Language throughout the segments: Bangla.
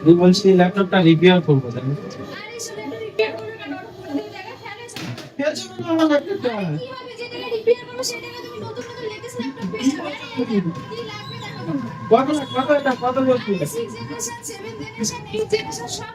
আমি বলছি ল্যাপটপটা রিপেয়ার করব জানো? আরে শুনে তো রিপেয়ার করবে কেন ওটা দেখা ফেলে পেছনে না আমার ল্যাপটপটা কীভাবে যে টাকা রিপেয়ার করবে সেই টাকা তুমি নতুন নতুন লেটেস্ট ল্যাপটপ পেয়ে যাবে। কি লাগবে দেখো তোমার কত কত এটা কত বলছি? সব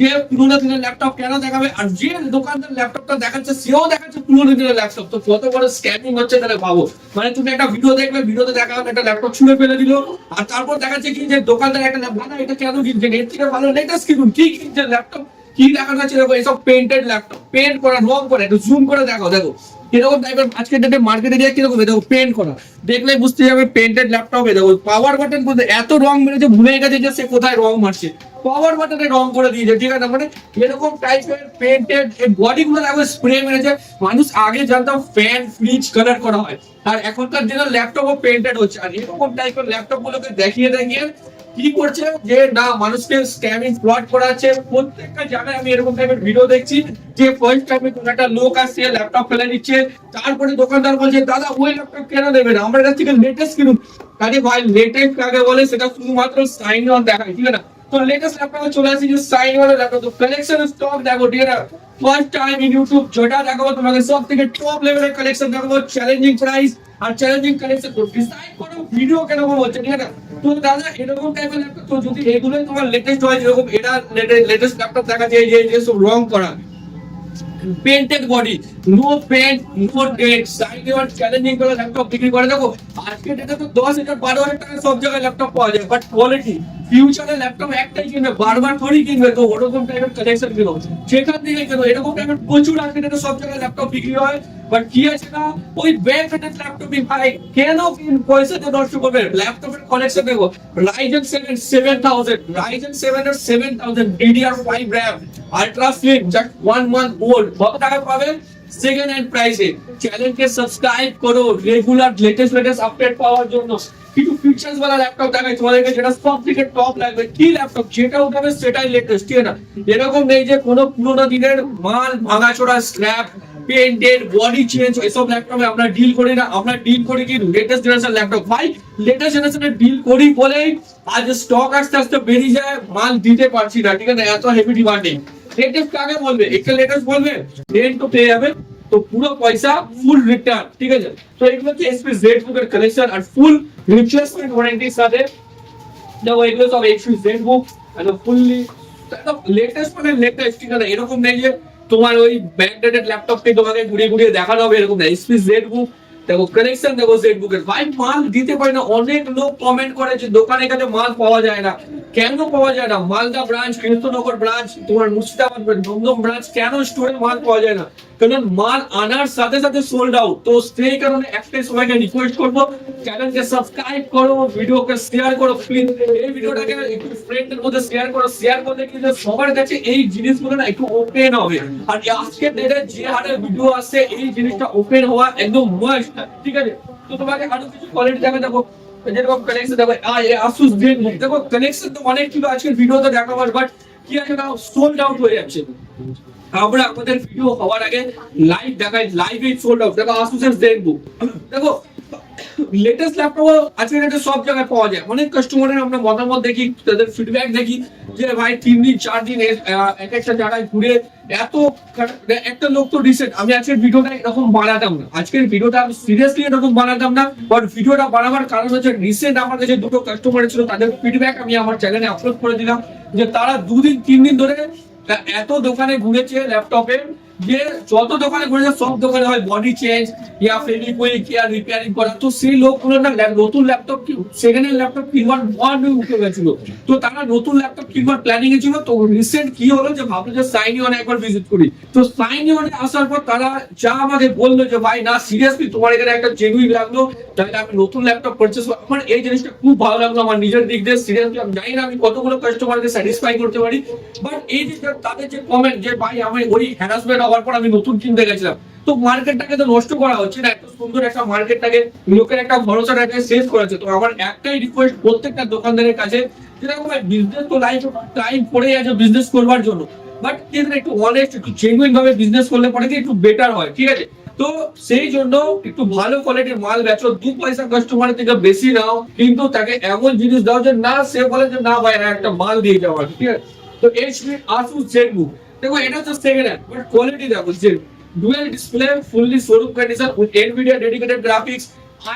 যে পুরোনো দিনের ল্যাপটপ কেন দেখাবে? আর যে দোকানদার ল্যাপটপটা দেখাচ্ছে, সেও দেখাচ্ছে পুরোনো দিনের ল্যাপটপ তো কত বড় স্ক্যামিং হচ্ছে তাহলে ভাবো মানে তুমি একটা ভিডিও দেখবে ভিডিওতে দেখা একটা ল্যাপটপ ছুঁড়ে ফেলে দিল। আর তারপর দেখাচ্ছে কি যে দোকানদার একটা ল্যাপটপ এটা কেন কিনছেন এর থেকে ভালো লেটেস্ট কিনুন। কি কিনছেন ল্যাপটপ কি দেখানো যাচ্ছে দেখো এসব পেন্টেড ল্যাপটপ পেন্ট করা রং করা। একটু জুম করে দেখো। দেখো এরকম টাইপের আজকে ডেটে মার্কেটে গিয়ে কীরকম? দেখো পেন্ট করা। দেখলেই বুঝতে যাবে পেন্টেড ল্যাপটপে দেখো। পাওয়ার বাটন এত রং মেরেছে ভুলে গেছে যে সে কোথায় রং মারছে। পাওয়ার বাটনে রং করে দিয়েছে ঠিক আছে? মানে এরকম টাইপের পেন্টেড দেখো স্প্রে মেরেছে। মানুষ আগে জানতাম ফ্যান ফ্রিজ কালার করা হয়। আর এখনকার দিনে ল্যাপটপও পেন্টেড হচ্ছে। আর এরকম টাইপের ল্যাপটপ গুলোকে দেখিয়ে দেখিয়ে কি করছে যে, না, মানুষকে স্ক্যামিং ফ্রড করাচ্ছে। প্রত্যেকটা জায়গায় আমি এরকম টাইপের ভিডিও দেখছি যে ফার্স্ট টাইমে কোনো একটা লোক আসছে ল্যাপটপ ফেলে দিচ্ছে। তারপরে দোকানদার বলছে, দাদা, ওই ল্যাপটপ কেন দেবেন আমার কাছ থেকে লেটেস্ট কিনুন। আরে ভাই লেটেস্ট কাকে বলে, সেটা শুধুমাত্র সাইন অন দেখায়, ঠিক আছে? তো লেটেস্ট ল্যাপটপে চলে আসি যে সাইন ওয়ালা ল্যাপটপ তো কালেকশন স্টক দেখো আছে ফার্স্ট টাইম ইন ইউটিউব যেটা দেখাবো তোমাকে সব থেকে টপ লেভেলের কালেকশন দেখাবো চ্যালেঞ্জিং প্রাইস আর চ্যালেঞ্জিং কালেকশন করো ডিসাইড করো ভিডিও কেরকম হচ্ছে ঠিক আছে তো দাদা, এরকম টাইপের ল্যাপটপ তো যদি এগুলোই তোমার লেটেস্ট হয় যেরকম এটা লেটেস্ট ল্যাপটপ দেখা যায়, যে সব রং করা। Painted body no paint no date side one challenging করে ল্যাপটপ বিক্রি করে দেখো আজকে ডেটে তো দশ হাজার বারো হাজার টাকা সব জায়গায় ল্যাপটপ পাওয়া যায়। বাট কোয়ালিটি ফিউচারে ল্যাপটপ একটাই কিনবে, বারবার থোড়ি কিনবে, তো ওরকম টাইপের কালেকশন কিনো সেখান থেকে কেন? এরকম টাইপের প্রচুর আজকে ডেটে সব জায়গায় ল্যাপটপ বিক্রি হয়। বাট কি আছে না? ওই রেটেড ল্যাপটপই ভাই, কেন কিন পয়সা দিয়ে নষ্ট করবে? ল্যাপটপের কালেকশন দেখো Ryzen seven seven thousand Ryzen seven এর seven thousand DDR five RAM ultra slim just one month old কত টাকা পাবেন? সেকেন্ড হ্যান্ড প্রাইসে চ্যানেলকে সাবস্ক্রাইব করো। রেগুলার লেটেস্ট লেটেস্ট আপডেট পাওয়ার জন্য। কিছু ফিচার্স वाला ল্যাপটপ দেখাই। তোমাদেরকে যেটা সব থেকে টপ লাগবে, কি ল্যাপটপ যেটা উঠাবে সেটাই লেটেস্ট ঠিক না এরকম নেই যে কোনো পুরোনো দিনের মাল ভাঙাচোরা স্ক্র্যাপ পেন্টেড বডি চেঞ্জ এসব ল্যাপটপে আমরা ডিল করি না। আমরা ডিল করি কি লেটেস্ট জেনারেশন ল্যাপটপ ভাই লেটেস্ট জেনারেশনের ডিল করি বলেই আজ স্টক আস্তে আস্তে বেরিয়ে যায়, মাল দিতে পারছি না, ঠিক আছে? এত হেভি ডিমান্ডিং লেটেস্ট কাকে বলবে? একটা লেটেস্ট বলবে তো পুরো পয়সা ফুল রিটার্ন ঠিক আছে? তো এগুলো হচ্ছে এসপি জেড কালেকশন আর ফুল রিপ্লেসমেন্ট ওয়ারেন্টির সাথে দেখো, এগুলো সব এক্সপি জেড বুক একদম ফুললি লেটেস্ট মানে লেটেস্ট ঠিক আছে? এরকম নেই যে তোমার ওই ব্যান্ডেড ল্যাপটপকে তোমাকে ঘুরিয়ে ঘুরিয়ে দেখানো হবে, এরকম না এসপি জেড বুক দেখো কানেকশন দেখো সেট বুকের ভাই, মাল দিতে পারে না। অনেক লোক কমেন্ট করে যে দোকানে কাছে মাল পাওয়া যায় না। কেন পাওয়া যায় না? মালদা ব্রাঞ্চ কৃষ্ণনগর ব্রাঞ্চ তোমার মুর্শিদাবাদ দমদম ব্রাঞ্চ কেন স্টোরে মাল পাওয়া যায় না? কারণ মাল আনার সাথে সাথে সোল্ড আউট তো সেই কারণে একটাই সবাইকে রিকোয়েস্ট করব চ্যানেলকে সাবস্ক্রাইব করো ভিডিওকে শেয়ার করো প্লিজ এই ভিডিওটাকে একটু ফ্রেন্ডের মধ্যে শেয়ার করো শেয়ার করলে কি যে সবার কাছে এই জিনিসগুলো না একটু ওপেন হবে। আর আজকের ডেটে যে হারে ভিডিও আসছে এই জিনিসটা ওপেন হওয়া একদম মাস্ট ঠিক আছে? তো তোমাকে আরও কিছু কোয়ালিটি দেখে দেখো যেরকম কানেকশন দেখো আসুস জেন দেখো কানেকশন তো অনেক ছিল আজকের ভিডিওতে দেখাবার বাট কি আছে না সোল্ড আউট হয়ে যাচ্ছে। আমরা আমাদের ভিডিও হওয়ার আগে লাইভ দেখাই লাইভে সোল্ড আউট দেখো আসুসের জেন দেখো লেটেস্ট ল্যাপটপ আজকে ডেটে সব জায়গায় পাওয়া যায়। অনেক কাস্টমারের আমরা মতামত দেখি, তাদের ফিডব্যাক দেখি যে, ভাই, তিন দিন, চার দিন এক একটা জায়গায় ঘুরে এত একটা লোক তো রিসেন্ট আমি আজকের ভিডিওটা এরকম বানাতাম না। আজকের ভিডিওটা আমি সিরিয়াসলি এরকম বানাতাম না বাট ভিডিওটা বানাবার কারণ হচ্ছে রিসেন্ট আমার কাছে দুটো কাস্টমার ছিল, তাদের ফিডব্যাক আমি আমার চ্যানেলে আপলোড করে দিলাম, যে তারা দুদিন, তিন দিন ধরে এত দোকানে ঘুরেছে ল্যাপটপে? যে যত দোকানে সব দোকানে হয় বডি চেঞ্জ ইয়া ফেভিকুইক ইয়া রিপেয়ারিং করা। তো সেই লোকগুলো না নতুন ল্যাপটপ ল্যাপটপ কিনবার উঠে গেছিল। তো তারা নতুন ল্যাপটপ কিনবার প্ল্যানিং এ ছিল। তো রিসেন্ট কি হলো যে ভাবলো যে একবার ভিজিট করি। তো আসার পর তারা যা আমাকে বলল যে, ভাই, না সিরিয়াসলি তোমার এখানে একটা লাগল, তাহলে আমি নতুন ল্যাপটপ পারচেস আমার এই জিনিসটা খুব ভালো লাগল আমার নিজের দিক দিয়ে। সিরিয়াসলি আমি জানি না আমি কতগুলো কাস্টমারকে স্যাটিসফাই করতে পারি। বাট এই যে তাদের যে কমেন্ট যে, ভাই, আমি ওই হ্যারাসমেন্ট হওয়ার পর আমি নতুন কিনতে গেছিলাম। তো মার্কেটটাকে তো নষ্ট করা হচ্ছে না, এত সুন্দর একটা মার্কেটটাকে লোকের একটা ভরসাটাকে শেষ করেছে তো আমার একটাই রিকোয়েস্ট প্রত্যেকটা দোকানদারের কাছে যেরকম বিজনেস তো লাইফ টাইম পড়ে আছে বিজনেস করবার জন্য। বাট একটু অনেস্ট একটু জেনুইন ভাবে বিজনেস করলে পরে একটু বেটার হয়, ঠিক আছে? তো সেই জন্য একটু ভালো কোয়ালিটির মাল বেচো, দু পয়সা কাস্টমারের থেকে বেশি নাও, কিন্তু তাকে এমন জিনিস দাও যে না, সে বলে যে না ভাই একটা মাল দিয়ে যাওয়ার ঠিক আছে? তো এইচপি আসুস জেনবুক দেখো, এটা তো সেকেন্ড হ্যান্ড বাট কোয়ালিটি দেখো Zen dual display fully showroom condition with Nvidia dedicated graphics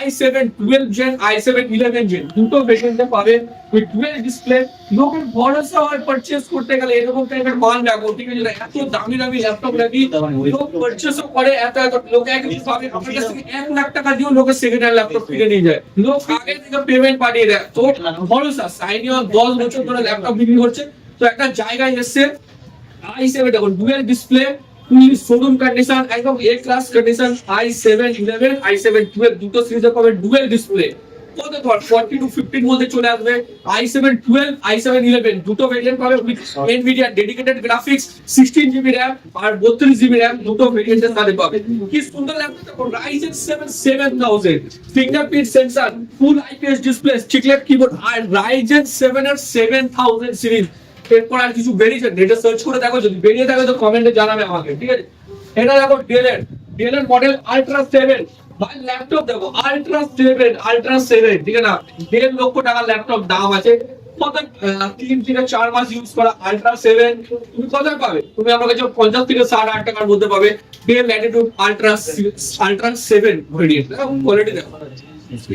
i7 12 gen i7 11 gen, দুটো ভেরিয়েন্টে পাবে উইথ ডুয়েল ডিসপ্লে লোকের ভরসা হয় পারচেজ করতে গেলে, এরকম টাইপের মাল রাখো ঠিক আছে? এত দামি দামি ল্যাপটপ রাখি লোক পারচেজও করে, এত এত, লোক একদিন পাবে, আপনার কাছ থেকে এক লাখ টাকা দিয়েও লোকের সেকেন্ড হ্যান্ড ল্যাপটপ কিনে নিয়ে যায়। লোক আগে থেকে পেমেন্ট পাঠিয়ে দেয়। তো ভরসা সাইনিয়ন দশ বছর ধরে ল্যাপটপ বিক্রি করছে। তো একটা জায়গায় এসছে আই সেভেন দেখুন dual display full showroom condition একদম A class condition i seven eleven i seven twelve দুটো সিরিজে পাবে ডুয়েল ডিসপ্লে কত ধর ফর্টি টু ফিফটির মধ্যে চলে আসবে। I seven twelve i seven eleven দুটো ভেরিয়েন্ট পাবে with Nvidia dedicated graphics sixteen GB RAM আর বত্রিশ জিবি র্যাম দুটো ভেরিয়েন্টের সাথে পাবে। কি সুন্দর ল্যাপটপ দেখো Ryzen seven seven thousand fingerprint sensor full IPS display chiclet keyboard আর রাইজেন সেভেন এর সেভেন থাউজেন্ড সিরিজ এরপর আর কিছু বেরিয়েছে নেটে সার্চ করে দেখো, যদি বেরিয়ে থাকে তো কমেন্টে জানাবে আমাকে, ঠিক আছে? এটা দেখো ডেলের ডেলের মডেল আলট্রা সেভেন ভাই ল্যাপটপ দেখো আলট্রা সেভেন আলট্রা সেভেন ঠিক না? দেড় লক্ষ টাকার ল্যাপটপ দাম আছে। কত তিন থেকে চার মাস ইউজ করা আলট্রা সেভেন তুমি কোথায় পাবে? তুমি আমার কাছে পঞ্চাশ থেকে ষাট হাজার টাকার মধ্যে পাবে। Dell Latitude ultra ultra seven variant quality দেখো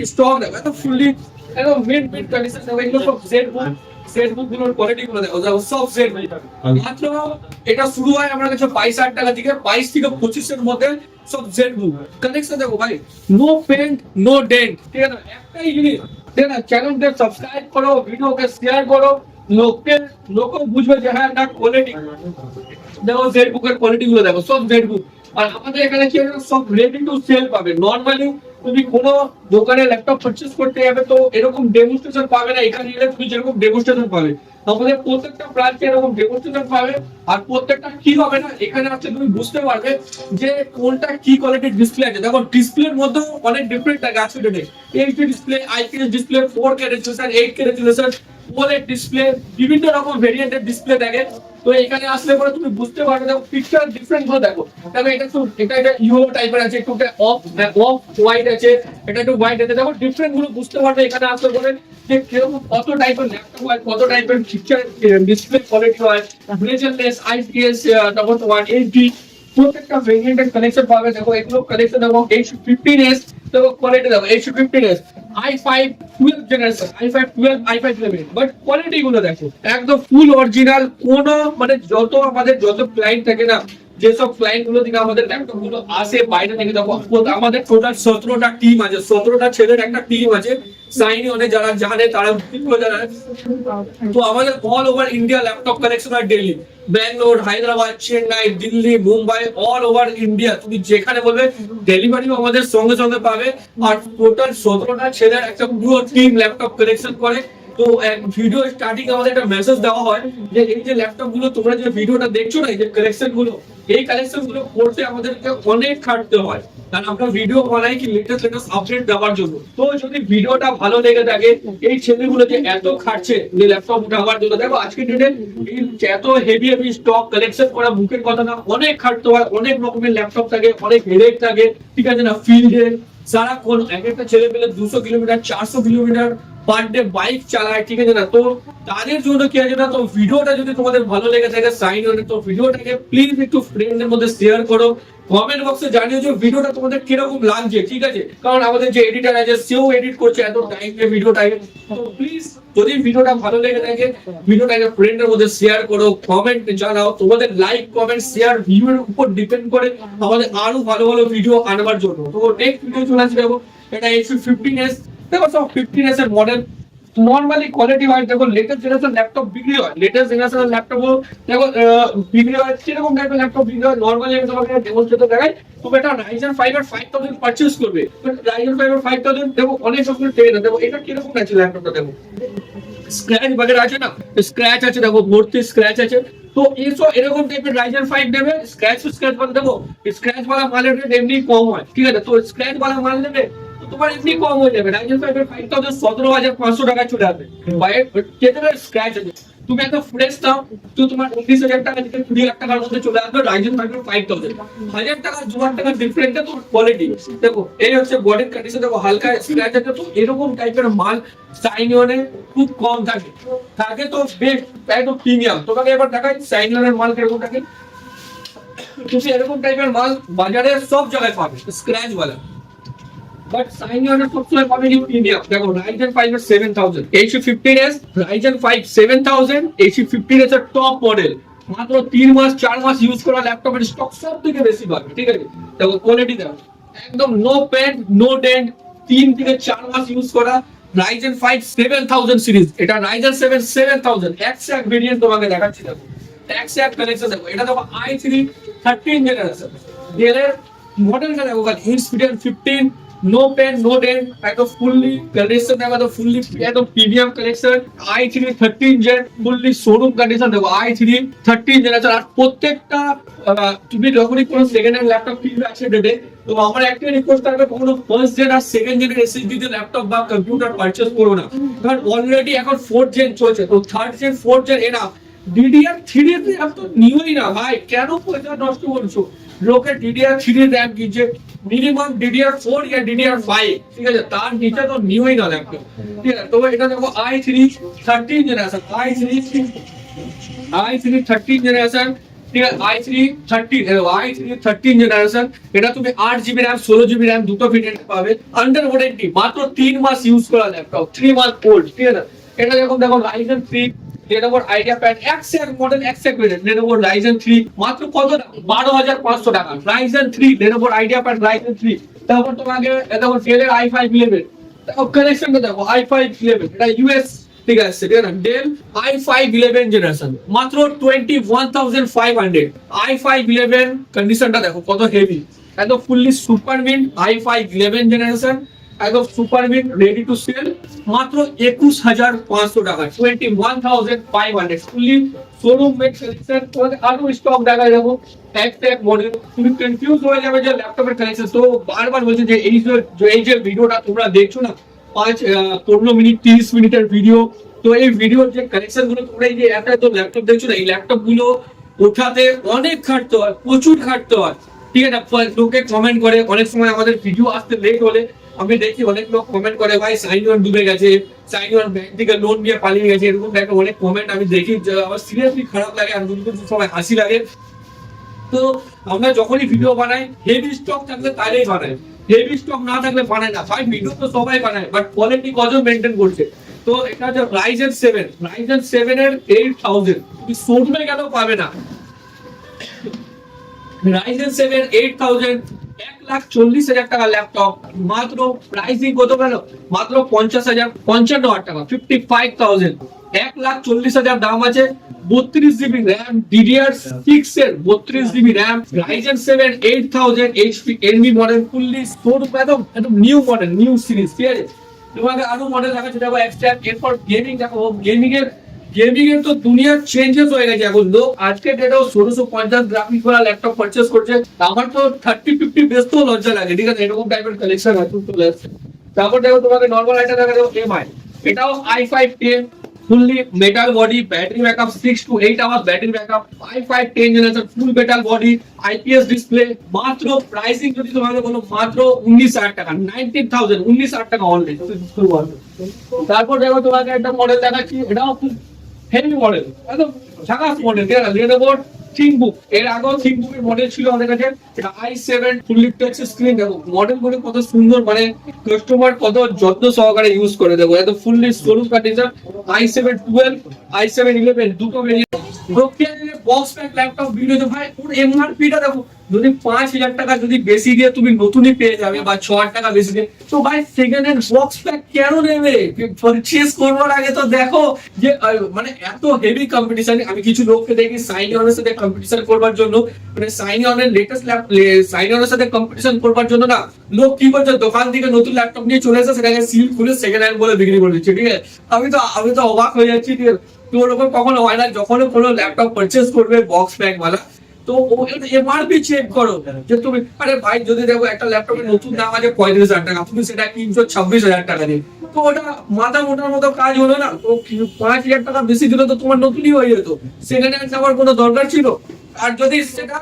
স্টক দেখো। ফুললি একদম মিড মিড কন্ডিশন দেখো, এগুলো সব জেড বুকগুলোর কোয়ালিটি গুলো দেখো দেখো সব জেড মাত্র এটা শুরু হয় আমার কাছে বাইশ হাজার টাকা থেকে বাইশ থেকে পঁচিশের মধ্যে সব বুক কানেকশন দেখো ভাই নো পেন্ট নো ডেন্ট ঠিক আছে? একটাই জিনিস ঠিক না চ্যানেলকে সাবস্ক্রাইব করো ভিডিওকে শেয়ার করো লোককে লোক বুঝবে যে হ্যাঁ না কোয়ালিটি দেখো জেড বুকের কোয়ালিটি গুলো দেখো সব জেড বুক আর আমাদের এখানে কি সব রেডি টু সেল পাবে। নর্মালি তুমি কোনো দোকানে ল্যাপটপ পারচেস করতে যাবে, তো এরকম ডেমোস্ট্রেশন পাবে না। এখানে এলে তুমি যেরকম ডেমোস্ট্রেশন পাবে। আমাদের প্রত্যেকটা ব্রাঞ্চে এরকম ডেমোস্ট্রেশন পাবে। আর প্রত্যেকটা কি হবে না, এখানে আসলে তুমি বুঝতে পারবে যে কোনটা কি কোয়ালিটির ডিসপ্লে আছে। দেখো ডিসপ্লের মধ্যেও অনেক ডিফারেন্ট আছে HD display IPS display four K resolution eight K resolution OLED display বিভিন্ন রকম ভেরিয়েন্টের ডিসপ্লে থাকে তো এখানে আসলে পরে তুমি বুঝতে পারবে, দেখো পিকচার ডিফারেন্টগুলো দেখো। দেখো, এটা একটু এটা এটা ইউও টাইপের আছে, একটু অফ অফ হোয়াইট আছে, এটা একটু হোয়াইট আছে। দেখো ডিফারেন্টগুলো বুঝতে পারবে এখানে আসলে পরে যে কীরকম কত টাইপের ল্যাপটপ হয়, কত টাইপের পিকচার ডিসপ্লে কোয়ালিটি হয় ব্লেজারলেস আইপিএস তারপর তোমার এইচডি প্রত্যেকটা ভেরিয়েন্টের কানেকশন পাবে। দেখো, এগুলো কানেকশন দেখো H fifteen S fifteen S i five twelve generation i five twelve i five eleven but quality গুলো দেখো। একদম ফুল অরিজিনাল কোনো মানে যত আমাদের যত ক্লায়েন্ট থাকে না যেসব ক্লায়েন্টগুলো থেকে আমাদের ল্যাপটপগুলো আসে বাইরে থেকে আমাদের টোটাল সতেরোটা টিম আছে, সতেরোটা ছেলের একটা টিম আছে যারা জানে তারা যারা তো আমাদের all over India laptop collection হয় daily Bangalore, Hyderabad, Chennai, Delhi, Mumbai all over India তুমি যেখানে বলবে ডেলিভারিও আমাদের সঙ্গে সঙ্গে পাবে। আর টোটাল সতেরোটা ছেলের একটা পুরো টিম ল্যাপটপ কালেকশন করে। তো ভিডিও স্টার্টিং আমাদের একটা মেসেজ দেওয়া হয় যে, এই যে ল্যাপটপগুলো, তোমরা যে ভিডিওটা দেখছ না, এই যে কালেকশনগুলো, এই কালেকশনগুলো করতে আমাদেরকে অনেক খাটতে হয়। কারণ আমরা ভিডিও বানাই কি লেটেস্ট লেটেস্ট আপডেট দেওয়ার জন্য। তো যদি ভিডিওটা ভালো লেগে থাকে, এই ছেলেগুলো যে এত খাটছে যে ল্যাপটপ উঠাবার জন্য। দেখো, আজকে ডেটে এত হেভি হেভি স্টক কালেকশন করা মুখের কথা না, অনেক খাটতে হয়, অনেক রকমের ল্যাপটপ থাকে, অনেক হেডেক থাকে, ঠিক আছে না ফিল্ডে সারাক্ষণ এক একটা ছেলে পেলে দুশো কিলোমিটার, চারশো কিলোমিটার পার বাইক চালায়, ঠিক আছে না? তো তাদের জন্য কি আছে না? তো ভিডিওটা যদি তোমাদের ভালো লেগে থাকে সাইন তো ভিডিওটাকে প্লিজ একটু ফ্রেন্ডদের মধ্যে শেয়ার করো। কমেন্ট বক্সে জানিও যে ভিডিওটা তোমাদের কীরকম লাগছে, ঠিক আছে? কারণ আমাদের যে এডিটার আছে, সেও এডিট করছে এত টাইম নিয়ে ভিডিওটাকে তো প্লিজ যদি ভিডিওটা ভালো লেগে থাকে, ভিডিওটাকে ফ্রেন্ডের মধ্যে শেয়ার করো কমেন্ট জানাও। তোমাদের লাইক কমেন্ট শেয়ার ভিডিওর উপর ডিপেন্ড করে আমাদের আরও ভালো ভালো ভিডিও আনবার জন্য। তো নেক্সট ভিডিও চলে আসবে, এটা এইচ ফিফটিন এস দেখো সব ফিফটিন এস এর মডেল নর্মালি কোয়ালিটি ওয়াইজ দেখো লেটেস্ট জেনারেশন ল্যাপটপ বিক্রি হয়। লেটেস্ট জেনারেশন ল্যাপটপও দেখো বিক্রি হয় কীরকম টাইপের ল্যাপটপ বিক্রি হয়। নর্মালি আমি তোমাকে ডেমনস্ট্রেটর দেখাই। তুমি এটা রাইজেন ফাইভ এর ফাইভ থাউজেন্ড পারচেস করবে। রাইজেন ফাইভ এর ফাইভ থাউজেন্ড দেখো, অনেক রকমের পেয়ে না। দেখো, এটা কীরকম আছে ল্যাপটপটা দেখো। স্ক্র্যাচ বাগের আছে না? স্ক্র্যাচ আছে, দেখো, ভর্তি স্ক্র্যাচ আছে। তো এসব এরকম টাইপের রাইজার ফাইভ নেবে। স্ক্র্যাচ স্ক্র্যাচ বালা, দেখো স্ক্র্যাচ বালা মালের রেট এমনি কম হয়। ঠিক আছে? তো স্ক্র্যাচ বালা মাল নেবে তোমার এমনি কম হয়ে যাবে ফাইভ এর ফাইভ থাউজেন্ড সতেরো হাজার পাঁচশো টাকা চলে আসবে। বাইরে কেটে স্ক্র্যাচ আছে তুমি একটা ফ্রেশ দাও, তো তোমার উনিশ হাজার টাকা থেকে কুড়ি লাখ টাকার মধ্যে চলে আসবে রাইজেন ফাইভ ফাইভ থাউজেন্ড হাজার টাকা, দু লাখ টাকা ডিফারেন্ট তোমার কোয়ালিটি দেখো, এই হচ্ছে বডির কন্ডিশন দেখো, হালকা স্ক্র্যাচ আছে তো এরকম টাইপের মাল সাইনিয়নে খুব কম থাকে। থাকে তো বেশ, একদম প্রিমিয়াম তোমাকে এবার দেখাই সাইনিয়নের মাল কীরকম থাকে। তুমি এরকম টাইপের মাল বাজারে সব জায়গায় পাবে স্ক্র্যাচ वाला বাট সাইনিয়নের সবসময় পাবে কি প্রিমিয়াম দেখো রাইজেন 5 এর 7000 H fifteen S Ryzen 5 7000 H fifteen মাত্র তিন মাস, চার মাস ইউজ করা ল্যাপটপের স্টক সব থেকে বেশি পাবে ঠিক আছে? দেখো কোয়ালিটি দেখো। একদম নো পেন নো ডেন্ট তিন থেকে চার মাস ইউজ করা রাইজেন 5 7000 সিরিজ এটা রাইজেন 7 7000 এক এক ভেরিয়েন্ট তোমাকে দেখাচ্ছি, দেখো। এক এক কানেকশন দেখো। এটা দেখো i3 13 জেনারেশন ডেলের মডেলটা দেখো Inspiron 15 no pen no dent একদম ফুললি কালেকশন দেখো তো ফুললি একদম premium collection i three thirteen gen fully showroom condition দেখো আই থ্রি থার্টিন জেনারেশন আর প্রত্যেকটা তুমি যখনই কোনো সেকেন্ড হ্যান্ড ল্যাপটপ কিনবে আছে ডেটে তো আমার একটা রিকোয়েস্ট থাকবে, কখনো ফার্স্ট জেন আর সেকেন্ড জেনের এসএসডি তে ল্যাপটপ বা কম্পিউটার পারচেজ করো না। কারণ অলরেডি এখন ফোর্থ জেন চলছে, তো থার্ড জেন ফোর্থ জেন এনা ডিডিআর থ্রি তো নিওই না, ভাই, কেন পয়সা নষ্ট করছ? লোকে ডিডিআর থ্রি র্যাম কিনছে মিনিমাম ডিডিআর ফোর ইয়া ডিডিআর ফাইভ ঠিক আছে তার নিচে তো নিওই না ল্যাপটপ ঠিক আছে তো এটা দেখো i three thirteen generation i three i three thirteen generation ঠিক আছে i three thirteen i three thirteen generation এটা তুমি আট জিবি র্যাম ষোলো জিবি র্যাম দুটো ভেরিয়েন্ট পাবে আন্ডার ওয়ারেন্টি মাত্র তিন মাস ইউজ করা ল্যাপটপ থ্রি মান্থ ওল্ড ঠিক আছে এটা যখন দেখো রাইজেন থ্রি লেনোভোর আইডিয়া প্যাড একশো এক মডেল একশো এক ভেরিয়েন্ট লেনোভোর রাইজেন থ্রি মাত্র কত হাজার পাঁচশো টাকা। রাইজেন থ্রি লেনোভোর আইডিয়া প্যাড রাইজেন থ্রি তারপর তোমাকে দেখো আই ফাইভ ইলেভেন দেখো কানেকশনটা দেখো আই ফাইভ ইলেভেন এটা ইউএস ঠিক আছে ঠিক আছে? Dell i five eleven generation মাত্র twenty one thousand five hundred i five eleven কন্ডিশনটা দেখো, কত হেভি একদম fully super mint i five eleven generation একদম super mint ready to sell মাত্র একুশ হাজার পাঁচশো টাকা twenty one thousand five hundred showroom collection আরও স্টক দেখা যাব এক এক মডেল তুমি কনফিউজ হয়ে যাবে যে ল্যাপটপের কালেকশন তো বারবার যে এই যে- এই যে ভিডিওটা তোমরা দেখছ না, পাঁচ পনেরো মিনিট, তিরিশ মিনিটের ভিডিও তো এই ভিডিওর যে কালেকশনগুলো তোমরা এই যে একটা তো ল্যাপটপ দেখছ না, এই ল্যাপটপগুলো ওঠাতে অনেক খাটতে হয়, প্রচুর খাটতে হয়। ঠিক আছে, লোকে কমেন্ট করে, অনেক সময় আমাদের ভিডিও আসতে লেট হলে আমি দেখি অনেক লোক কমেন্ট করে, ভাই সাইন ডুবে গেছে সাইন ব্যাংক থেকে লোন নিয়ে পালিয়ে গেছে, এরকম একটা অনেক কমেন্ট আমি দেখি আমার সিরিয়াসলি খারাপ লাগে আর সময় হাসি লাগে। তো আমরা যখনই ভিডিও বানাই হেভি স্টক থাকলে তাইলেই বানাই হেভি স্টক না থাকলে বানায় না। ভাই ভিডিও তো সবাই বানায় বাট কোয়ালিটি কজন মেনটেন করছে? তো এটা হচ্ছে রাইজেন সেভেন রাইজেন সেভেন এর এইট থাউজেন্ড তুমি শোরুমে কেন পাবে না। Ryzen seven eight thousand lakh চল্লিশ হাজার টাকা ল্যাপটপ মাত্র প্রাইসিং কত গেল? মাত্র পঞ্চাশ হাজার, পঞ্চান্ন হাজার টাকা ফিফটি ফাইভ থাউজেন্ড এক লাখ চল্লিশ হাজার দাম আছে, বত্রিশ জিবি র্যাম ডিডিআর সিক্স এর বত্রিশ GB RAM Ryzen seven eight thousand HP NB model fully showroom একদম একদম নিউ মডেল নিউ সিরিজ ঠিক আছে? তোমাকে আরও মডেল দেখাচ্ছি, দেখো এক্সট্রা এরপর গেমিং দেখো গেমিং এর গেমিং তো চেঞ্জেস হয়ে গেছে এখন। লোক আজকে ষোলোশো পঞ্চাশ গ্রাফিক করা ল্যাপটপ পারচেস করছে, আমার তো থার্টি ফিফটি বেচতেও লজ্জা লাগে। ঠিক আছে, এরকম টাইপের কালেকশন আছে চলে আসছে। তারপর দেখো তোমাকে নর্মাল আইটা দেখা এটাও i five ten fully metal body battery six two eight hour battery five five ten generation full metal body IPS display মাত্র প্রাইসিং যদি তোমাকে বলো, মাত্র উনিশ হাজার টাকা নাইনটিন থাউজেন্ড উনিশ হাজার টাকা অনলাইন তারপর দেখো তোমাকে একটা মডেল দেখাচ্ছি, এটাও খুব হেভি মডেল, একদম ঝাকাস মডেল। ঠিক আছে লেনোভো থিংবুক এর আগেও থিংবুকের মডেল ছিল আমাদের কাছে। এটা i seven fully touch screen দেখো মডেলগুলো কত সুন্দর মানে কাস্টমার কত যত্ন সহকারে ইউজ করে। দেখো, একদম fully showroom condition i seven twelve i seven eleven দুটো variant box pack laptop video ভাই, ওর এমআরপিটা দেখো যদি পাঁচ হাজার টাকা যদি বেশি দিয়ে তুমি নতুনই পেয়ে যাবে বা ছ হাজার টাকা বেশি দিয়ে, তো ভাই সেকেন্ড হ্যান্ড বক্স প্যাক কেন নেবে? পারচেস করবার আগে তো দেখো যে মানে এত হেভি কম্পিটিশন আমি কিছু লোককে দেখি সাইন অনের সাথে কম্পিটিশন করবার জন্য মানে সাইন অনের লেটেস্ট সাইন অনের সাথে কম্পিটিশন করবার জন্য না, লোক কি করছে দোকান থেকে নতুন ল্যাপটপ নিয়ে চলে এসে সেটাকে সিল খুলে সেকেন্ড হ্যান্ড বলে বিক্রি করে দিচ্ছে, ঠিক আছে? আমি তো আমি তো অবাক হয়ে যাচ্ছি, ঠিক আছে? তো ওরকম কখনো হয় না যখন কোনো ল্যাপটপ পারচেস করবে বক্স প্যাক वाला তো এমআরপি চেক করো যে তুমি, আরে ভাই যদি দেখো একটা ল্যাপটপের নতুন দাম আছে পঁয়ত্রিশ হাজার টাকা, তুমি সেটা কিনছো ছাব্বিশ হাজার টাকা দিয়ে তো ওটা মাথা মোটার মতো কাজ হলো না। তো পাঁচ হাজার টাকা বেশি দিলে তো তোমার নতুনই হয়ে যেত। সেকেন্ড হ্যান্ড নেওয়ার কোনো দরকার ছিল? আর যদি সেটা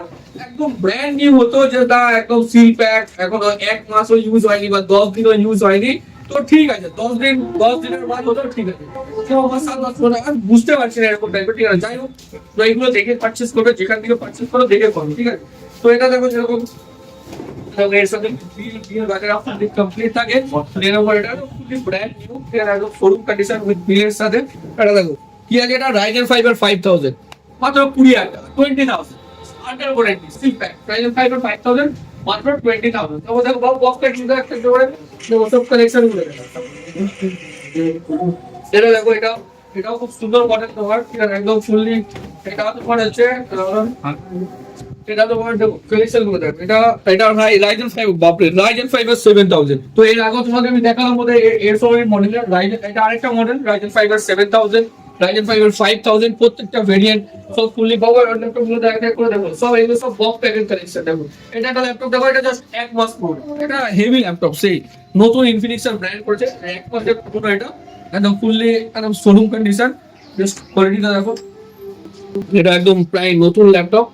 একদম ব্র্যান্ড নিউ হতো যেটা একদম সিল প্যাক এখনও এক মাসও ইউজ হয়নি বা দশ দিনও ইউজ হয়নি তো ঠিক আছে, দশ দিন, দশ দিনের বাদ হতো ঠিক আছে। কেউ আমার সাত পরে আমি বুঝতে পারছি না এরকম টাইপের ঠিক আছে, যাই হোক। তো এইগুলো দেখে পারচেস করবে, যেখান থেকে পারচেস করো, দেখে করো, ঠিক আছে? তো এটা দেখো যেরকম এর সাথে কমপ্লিট থাকে ব্র্যান্ড নিউ এর একদম কন্ডিশন উইথ বিলের সাথে, এটা দেখো, কি আছে এটা? Ryzen 5 এর 5000 মাত্র 20 হাজার টাকা 20000 under warranty still pack Ryzen 5 এর 5000 মাত্র 20000 তো দেখো, বাবু বক্স প্যাক কিন্তু একটা করে দেখো, সব কালেকশনগুলো এটা দেখো এটা এটাও খুব সুন্দর মডেল তোমার। একদম ফুললি এটা তোমার হচ্ছে, এটা তোমার দেখো কালেকশনগুলো দেখো। এটা এটা ভাই রাইজেন 5 বাপরে রাইজেন 5 এর 7000 তো এর আগে তোমাকে আমি দেখালাম মধ্যে এর সঙ্গে মডেল রাইজেন এটা আরেকটা মডেল রাইজেন 5 এর 7000 রাইজেন 5 এর 5000 প্রত্যেকটা ভেরিয়েন্ট সব ফুললি পাওয়ার ল্যাপটপগুলো দেখা করে দেখো সব এগুলো সব বক্স প্যাকেট কালেকশন দেখো। এটা একটা ল্যাপটপ দেখো, এটা জাস্ট এক মাস পুরো এটা হেভি ল্যাপটপ সেই নতুন ইনফিনিক্স এর ব্র্যান্ড করেছে। এক মাসের পুরো এটা। একদম ফুললি একদম শোরুম কন্ডিশন জাস্ট কোয়ালিটিটা দেখো। এটা একদম প্রায় নতুন laptop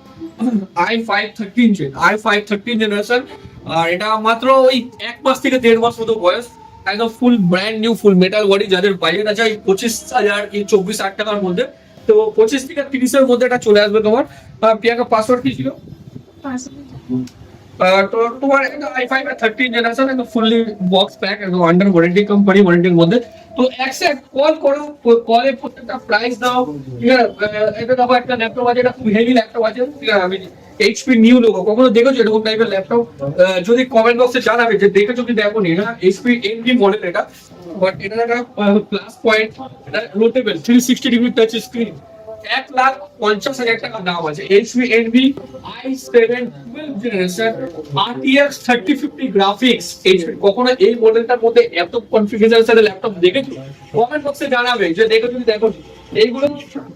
i five thirteen gen i five thirteen generation আর এটা মাত্র ওই এক মাস থেকে দেড় মাস মতো বয়স। একদম full brand new full metal body যাদের বাজেট আছে ওই পঁচিশ হাজার কি চব্বিশ হাজার টাকার মধ্যে। তো পঁচিশ থেকে তিরিশের মধ্যে এটা চলে আসবে তোমার। প্রিয়াঙ্কা পাসওয়ার্ড কি ছিল? তো তোমার i five fully box pack under warranty company ওয়ারেন্টির call প্রত্যেকটা প্রাইস দাও। ঠিক আছে? এটা দেখো, একটা ল্যাপটপ আছে, এটা খুব হেভি ল্যাপটপ আছে। ঠিক আছে? আমি এইচপি নিউ লোগো কখনো দেখেছ এরকম টাইপের ল্যাপটপ যদি কমেন্ট বক্সে জানাবে যে দেখেছ কি দেখো নি এটা এইচপি এনভি মডেল এটা। বাট এটা একটা প্লাস পয়েন্ট এটা three sixty degree touch screen এক লাখ পঞ্চাশ হাজার টাকা দাম আছে। HP Envy i seven twelve generation RTX thirty fifty graphics HP কখনো এই মডেলটার মধ্যে এত কনফিগারেশনের সাথে ল্যাপটপ দেখেছ? কমেন্ট বক্সে জানাবে, যে দেখেছ কি দেখো। এইগুলো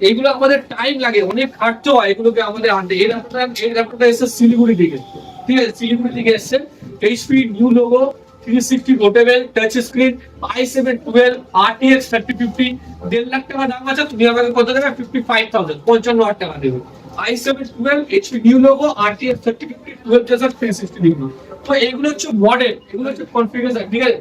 এইগুলো আমাদের টাইম লাগে, অনেক খাটতে হয় এগুলোকে আমাদের আনতে। এই ল্যাপটপটা এই ল্যাপটপটা এসে শিলিগুড়ি থেকে। ঠিক আছে, শিলিগুড়ি থেকে এসছে। HP new logo three sixty rotatable touch screen i seven twelve RTX thirty fifty দেড় লাখ টাকা দাম আছে, তুমি আমাকে কত দেবে? ফিফটি ফাইভ থাউজেন্ড পঞ্চান্ন হাজার টাকা দেবে। I seven twelve HP new logo RTX thirty fifty twelve three sixty degree তো এগুলো হচ্ছে মডেল এগুলো হচ্ছে কনফিগারেশন ঠিক আছে?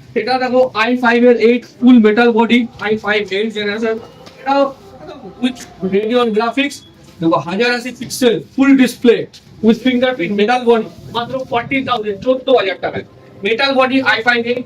এটা দেখো আই ফাইভ এর eight full metal body i five eight generation এটাও উইথ রেডিয়ন গ্রাফিক্স দেখো হাজার আশি pixel full display with fingerprint metal body মাত্র ফর্টি থাউজেন্ড চোদ্দ হাজার টাকায়। Metal body i five eight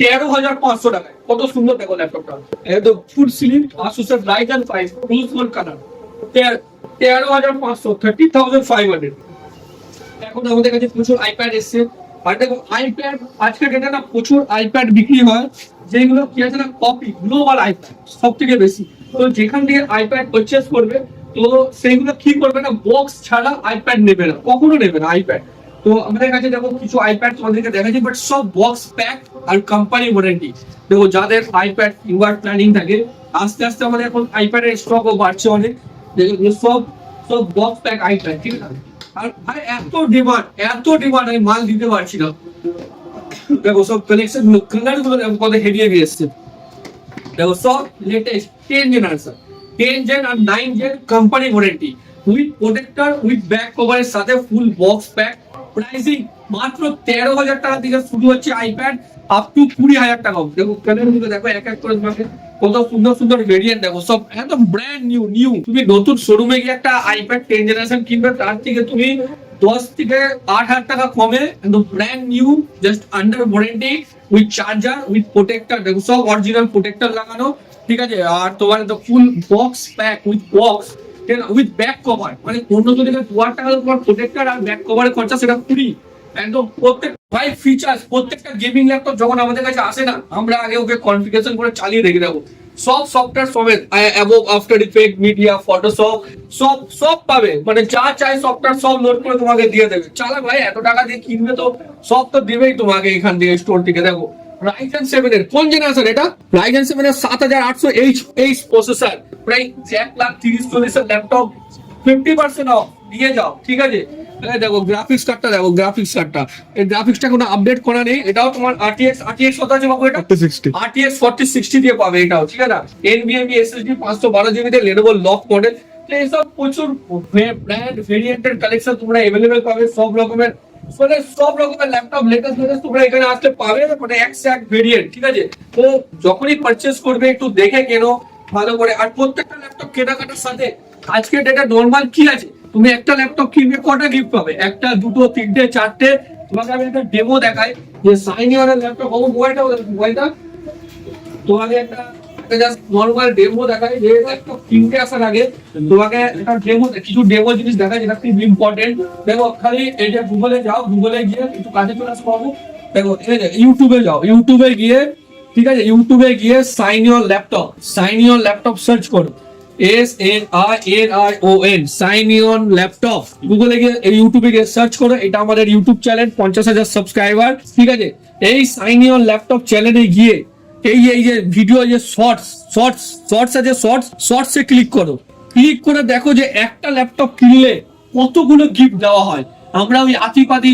তেরো হাজার পাঁচশো টাকায়। কত সুন্দর দেখো ল্যাপটপটা। একদম full slim আসুসের Ryzen five full full colour তেরো হাজার পাঁচশো থার্টি থাউজেন্ড ফাইভ হান্ড্রেড এখন আমাদের কাছে প্রচুর আইপ্যাড এসছে। আর দেখো আইপ্যাড আজকের ডেটে না প্রচুর আইপ্যাড বিক্রি হয়। যেগুলো কি আছে না কপি গ্লোবাল আইপ্যাড সব থেকে বেশি। তো যেখান থেকে আইপ্যাড পারচেস করবে, তো সেইগুলো কি করবে না বক্স ছাড়া আইপ্যাড নেবে না। কখনো নেবে না আইপ্যাড তো আমাদের কাছে দেখো কিছু আইপ্যাড তোমাদেরকে দেখাচ্ছি বাট সব বক্স প্যাক আর কোম্পানি ওয়ারেন্টি দেখো যাদের আইপ্যাড কিনবার প্ল্যানিং থাকে, আস্তে আস্তে আমাদের এখন আইপ্যাডের স্টকও বাড়ছে অনেক। সব সব বক্স প্যাক আইপ্যাড ঠিক আছে? আর ভাই, এত ডিমান্ড এত ডিমান্ড আমি মাল দিতে পারছি না। দেখো সব কালেকশন কালারগুলো দেখো কত হেভি হেভি এসছে। দেখো সব latest ten generation ten gen R nine gen company warranty with protector with back কভারের সাথে ফুল বক্স প্যাক প্রাইসিং মাত্র তেরো হাজার টাকা থেকে শুরু হচ্ছে আইপ্যাড আপ টু কুড়ি হাজার টাকা দেখো কালারগুলো দেখো, এক এক করে তোমাকে কত সুন্দর সুন্দর ভেরিয়েন্ট দেখো, সব একদম ব্র্যান্ড নিউ নিউ তুমি নতুন শোরুমে গিয়ে একটা আইপ্যাড টেন জেনারেশন কিনবে, তার থেকে তুমি দশ থেকে আট হাজার টাকা কমে একদম brand new just under warranty with charger with protector দেখো, সব অরিজিনাল প্রোটেক্টর লাগানো। ঠিক আছে, আর তোমার তো full box pack with box with back cover মানে অন্য যদি দু হাজার টাকার তোমার প্রোটেক্টর আর ব্যাক কভারের খরচা সেটা কুড়ি। একদম প্রত্যেক ভাই ফিচার্স প্রত্যেকটা গেমিং ল্যাপটপ যখন আমাদের কাছে আসে না, আমরা আগে ওকে কনফিগারেশন করে চালিয়ে রেখে দেবো। সব সফটওয়্যার সমেত Adobe after effect media Photoshop সব সব পাবে। মানে যা চাই সফটওয়্যার সব লোড করে তোমাকে দিয়ে দেবে। চালা ভাই, এত টাকা দিয়ে কিনবে তো? সব তো দেবেই তোমাকে এখান থেকে স্টোর থেকে, দেখো। রাইজেন সেভেন এর কোন জেনারেশন এটা? রাইজেন সেভেন এর সাত হাজার আটশো এইচ এইচ প্রসেসর প্রায় এক লাখ তিরিশ চল্লিশের ল্যাপটপ ফিফটি পার্সেন্ট অফ নিয়ে যাও ঠিক আছে? দেখো গ্রাফিক্স কার্ডটা দেখো গ্রাফিক্স কার্ডটা এই গ্রাফিক্সটা কোনো আপডেট করা নেই। এটাও তোমার আরটিএক্স আরটিএক্স কত আছে বাবু এটা? আরটিএক্স ফর্টি সিক্সটি দিয়ে পাবে এটাও ঠিক আছে? এনবিএমই এসএসডি পাঁচশো বারো জিবিতে লেনোভো লক মডেল এইসব প্রচুর ব্র্যান্ড ভেরিয়েন্টের কালেকশন তোমরা এভেলেবেল পাবে। সব রকমের মানে সব রকমের ল্যাপটপ লেটেস্ট লেটেস্ট তোমরা এখানে আসলে পাবে মানে এক ভেরিয়েন্ট ঠিক আছে? তো যখনই পারচেস করবে, একটু দেখে কেনো, ভালো করে। আর প্রত্যেকটা ল্যাপটপ কেনাকাটার সাথে আজকের ডেটে নর্মাল কি আছে? তুমি একটা ল্যাপটপ কিনবে, কটা গিফট পাবে? একটা, দুটো, তিনটে, চারটে। তোমাকে আমি একটা ডেমো দেখাই, যে সাইন ল্যাপটপ বাবু মোবাইলটা মোবাইলটা তোমাকে একটা জাস্ট নর্মাল ডেমো দেখাই। যে ল্যাপটপ কিনতে আসার আগে, তোমাকে একটা ডেমো কিছু ডেমো জিনিস দেখায় যেটা খুব ইম্পর্টেন্ট দেখো, খালি যে গুগলে যাও গুগলে গিয়ে একটু কাজে চলে আসো বাবু দেখো ইউটিউবে যাও। ইউটিউবে গিয়ে, ঠিক আছে? ইউটিউবে গিয়ে sign your laptop sign your laptop search করো। S N I N I O N sign your laptop গুগলে গিয়ে ইউটিউবে গিয়ে সার্চ করো। এটা আমাদের ইউটিউব চ্যানেল পঞ্চাশ হাজার সাবস্ক্রাইবার ঠিক আছে? এই সাইন ইওর ল্যাপটপ চ্যানেলে গিয়ে এই এই যে ভিডিও যে শর্টস শর্টস শর্টস আছে শর্টস শর্টস এ ক্লিক করো। ক্লিক করে দেখো যে একটা ল্যাপটপ কিনলে কতগুলো গিফট দেওয়া হয়। আমরা ওই আতিপাতি